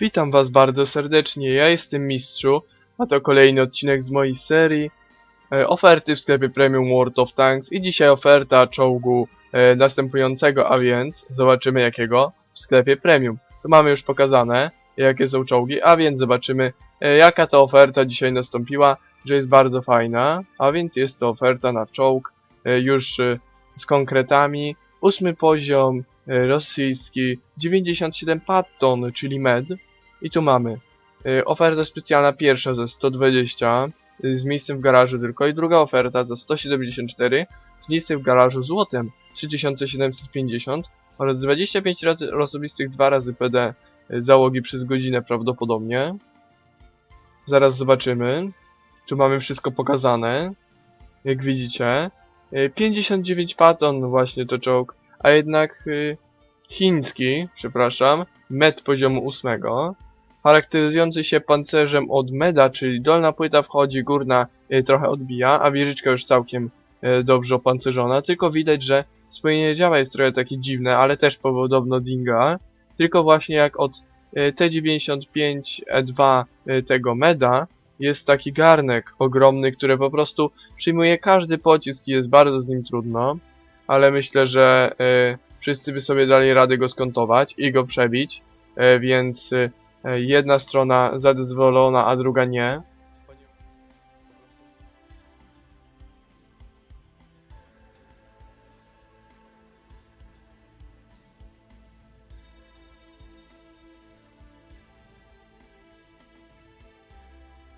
Witam was bardzo serdecznie, ja jestem Mistrzu, a to kolejny odcinek z mojej serii e, Oferty w sklepie Premium World of Tanks i dzisiaj oferta czołgu e, następującego, a więc zobaczymy jakiego w sklepie Premium. Tu mamy już pokazane jakie są czołgi, a więc zobaczymy e, jaka to oferta dzisiaj nastąpiła, że jest bardzo fajna, a więc jest to oferta na czołg e, już e, z konkretami, ósmy poziom, e, rosyjski, 97 patton, czyli med. I tu mamy e, oferta specjalna pierwsza za 120 e, z miejscem w garażu tylko i druga oferta za 174 z miejscem w garażu złotem 3750 oraz 25 razy osobistych 2 razy PD załogi przez godzinę prawdopodobnie. Zaraz zobaczymy. Tu mamy wszystko pokazane. Jak widzicie. E, 59 patton właśnie to czołg, a jednak y, chiński, przepraszam, med poziomu 8, charakteryzujący się pancerzem od meda, czyli dolna płyta wchodzi, górna y, trochę odbija, a wieżyczka już całkiem dobrze opancerzona, tylko widać, że spojenie działa jest trochę takie dziwne, ale też podobno dinga, tylko właśnie jak od y, T95E2 y, tego meda jest taki garnek ogromny, który po prostu przyjmuje każdy pocisk i jest bardzo z nim trudno, ale myślę, że y, wszyscy by sobie dali radę go skontować i go przebić, y, więc y, jedna strona zadezwolona, a druga nie.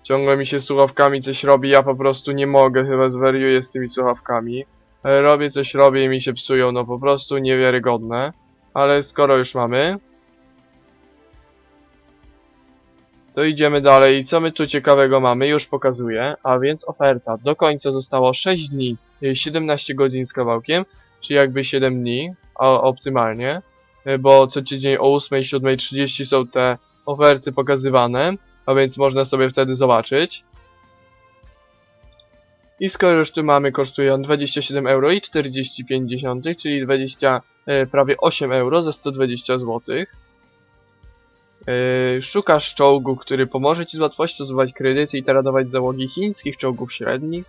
Ciągle mi się słuchawkami coś robi, ja po prostu nie mogę, chyba zwariuję z tymi słuchawkami. E, Robię coś, robię i mi się psują, no po prostu niewiarygodne. Ale skoro już mamy, to idziemy dalej. Co my tu ciekawego mamy? Już pokazuję. A więc oferta. Do końca zostało 6 dni, y, 17 godzin z kawałkiem, czyli jakby 7 dni, a optymalnie. Y, Bo co tydzień o 8, 7.30 są te oferty pokazywane, a więc można sobie wtedy zobaczyć. I skoro już tu mamy, kosztują 27 euro i 45 dziesiątych, czyli 20, e, prawie 8 euro za 120 zł. E, szukasz czołgu, który pomoże Ci z łatwością zdobywać kredyty i taradować załogi chińskich czołgów średnich?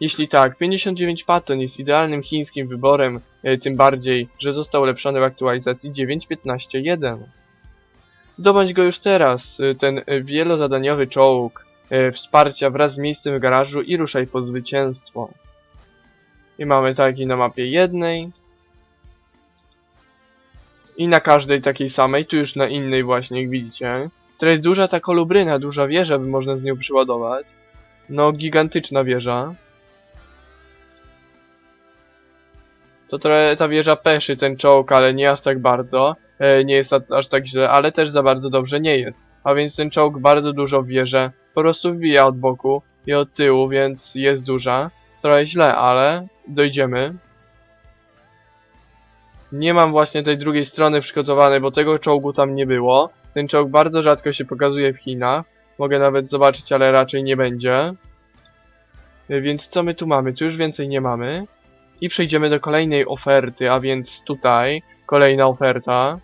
Jeśli tak, 59 Patton jest idealnym chińskim wyborem, e, tym bardziej, że został ulepszony w aktualizacji 9.15.1. Zdobądź go już teraz, e, ten e, wielozadaniowy czołg, e, wsparcia wraz z miejscem w garażu i ruszaj po zwycięstwo. I mamy taki na mapie jednej. I na każdej takiej samej, tu już na innej właśnie, jak widzicie. To jest duża ta kolubryna, duża wieża, by można z nią przyładować. No, gigantyczna wieża. To trochę ta wieża peszy ten czołg, ale nie aż tak bardzo. E, nie jest aż tak źle, ale też za bardzo dobrze nie jest. A więc ten czołg bardzo dużo w wieżę po prostu wbija od boku i od tyłu, więc jest duża. Trochę źle, ale dojdziemy. Nie mam właśnie tej drugiej strony przygotowanej, bo tego czołgu tam nie było. Ten czołg bardzo rzadko się pokazuje w Chinach. Mogę nawet zobaczyć, ale raczej nie będzie. Y, Więc co my tu mamy? Tu już więcej nie mamy. I przejdziemy do kolejnej oferty, a więc tutaj kolejna oferta.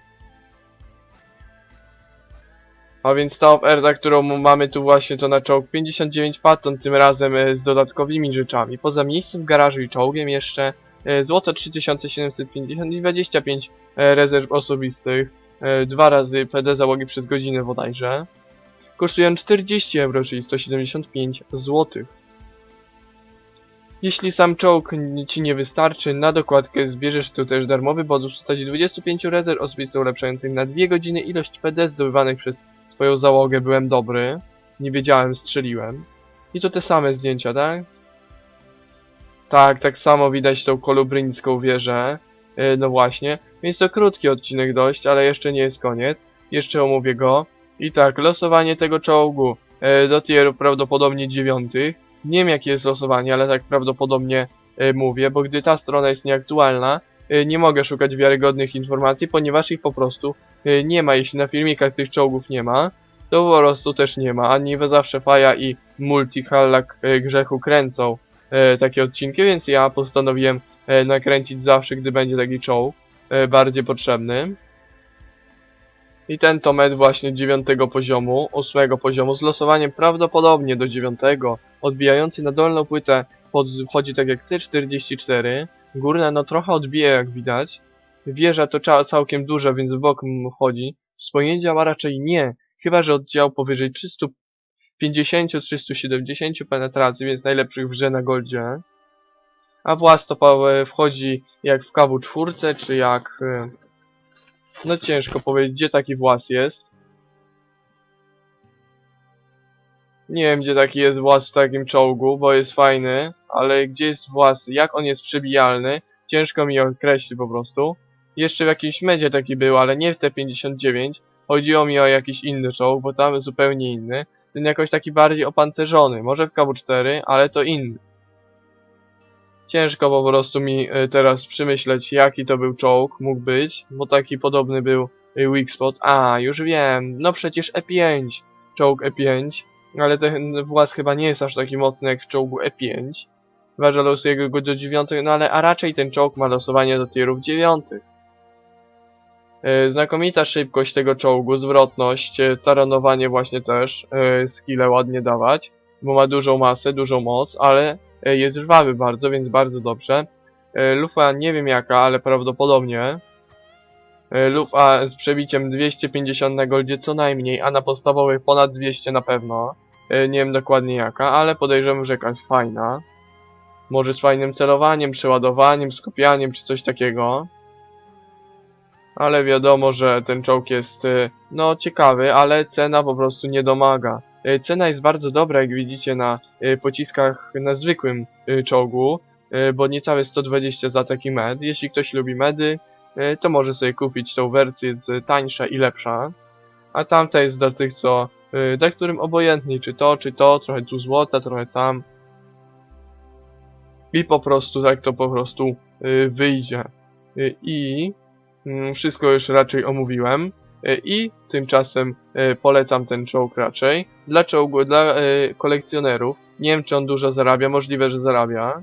A więc ta oferta, którą mamy tu właśnie to na czołg 59 patton, tym razem e, z dodatkowymi rzeczami. Poza miejscem w garażu i czołgiem jeszcze e, złoto 3750 i 25 e, rezerw osobistych. Dwa razy PD załogi przez godzinę bodajże. Kosztują 40 euro, czyli 175 zł. Jeśli sam czołg ci nie wystarczy, na dokładkę zbierzesz tu też darmowy bonus w postaci 25 rezerw osobistych ulepszających na 2 godziny ilość PD zdobywanych przez twoją załogę. Byłem dobry. Nie wiedziałem, strzeliłem. I to te same zdjęcia, tak? Tak, tak samo widać tą kolubryńską wieżę. Yy, no właśnie. Więc to krótki odcinek dość, ale jeszcze nie jest koniec. Jeszcze omówię go. I tak, losowanie tego czołgu yy, do tieru prawdopodobnie dziewiątych. Nie wiem jakie jest losowanie, ale tak prawdopodobnie yy, mówię, bo gdy ta strona jest nieaktualna, yy, nie mogę szukać wiarygodnych informacji, ponieważ ich po prostu nie ma. Jeśli na filmikach tych czołgów nie ma, to po prostu też nie ma. Ani zawsze Faja i Multihallak yy, Grzechu kręcą yy, takie odcinki, więc ja postanowiłem nakręcić zawsze, gdy będzie taki czołg bardziej potrzebny. I ten to med właśnie dziewiątego poziomu, ósmego poziomu, z losowaniem prawdopodobnie do dziewiątego, odbijający na dolną płytę pod, wchodzi tak jak C44, górna no trochę odbija jak widać, wieża to całkiem duża, więc w bok m, wchodzi, wspomnienie działa raczej nie, chyba że oddział powyżej 350-370 penetracji, więc najlepszych w grze na goldzie. A włas to pa- wchodzi jak w KW4, czy jak... y, No ciężko powiedzieć, gdzie taki włas jest. Nie wiem, gdzie taki jest włas w takim czołgu, bo jest fajny, ale gdzie jest włas, jak on jest przebijalny, ciężko mi określić po prostu. Jeszcze w jakimś medzie taki był, ale nie w T-59. Chodziło mi o jakiś inny czołg, bo tam zupełnie inny. Ten jakoś taki bardziej opancerzony, może w KW4, ale to inny. Ciężko po prostu mi y, teraz przemyśleć, jaki to był czołg, mógł być, bo taki podobny był y, weak spot. A, już wiem, no przecież E5, czołg E5, ale ten włas chyba nie jest aż taki mocny jak w czołgu E5. Chyba, że losuje go do 9, no ale a raczej ten czołg ma losowanie do tierów 9. Y, Znakomita szybkość tego czołgu, zwrotność, y, taranowanie właśnie też, y, skille ładnie dawać, bo ma dużą masę, dużą moc, ale jest żwawy bardzo, więc bardzo dobrze. Lufa nie wiem jaka, ale prawdopodobnie. Lufa z przebiciem 250 na goldzie co najmniej, a na podstawowej ponad 200 na pewno. Nie wiem dokładnie jaka, ale podejrzewam, że jakaś fajna. Może z fajnym celowaniem, przeładowaniem, skupianiem czy coś takiego. Ale wiadomo, że ten czołg jest, y, no, ciekawy, ale cena po prostu nie domaga. Y, Cena jest bardzo dobra, jak widzicie na y, pociskach na zwykłym czołgu, bo niecałe 120 za taki med. Jeśli ktoś lubi medy, to może sobie kupić tą wersję tańsza i lepsza. A tamta jest dla tych, co, dla którym obojętnie, czy to, czy to, trochę tu złota, trochę tam. I po prostu tak to po prostu wyjdzie. I wszystko już raczej omówiłem. Y, I tymczasem y, polecam ten czołg raczej. Dla czołgu, dla y, kolekcjonerów. Nie wiem czy on dużo zarabia, możliwe, że zarabia.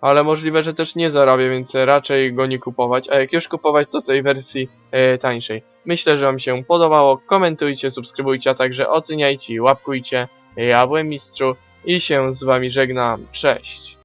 Ale możliwe, że też nie zarabia, więc raczej go nie kupować. A jak już kupować, to tej wersji e, tańszej. Myślę, że Wam się podobało. Komentujcie, subskrybujcie, a także oceniajcie i łapkujcie. Ja byłem Mistrzu i się z Wami żegnam. Cześć!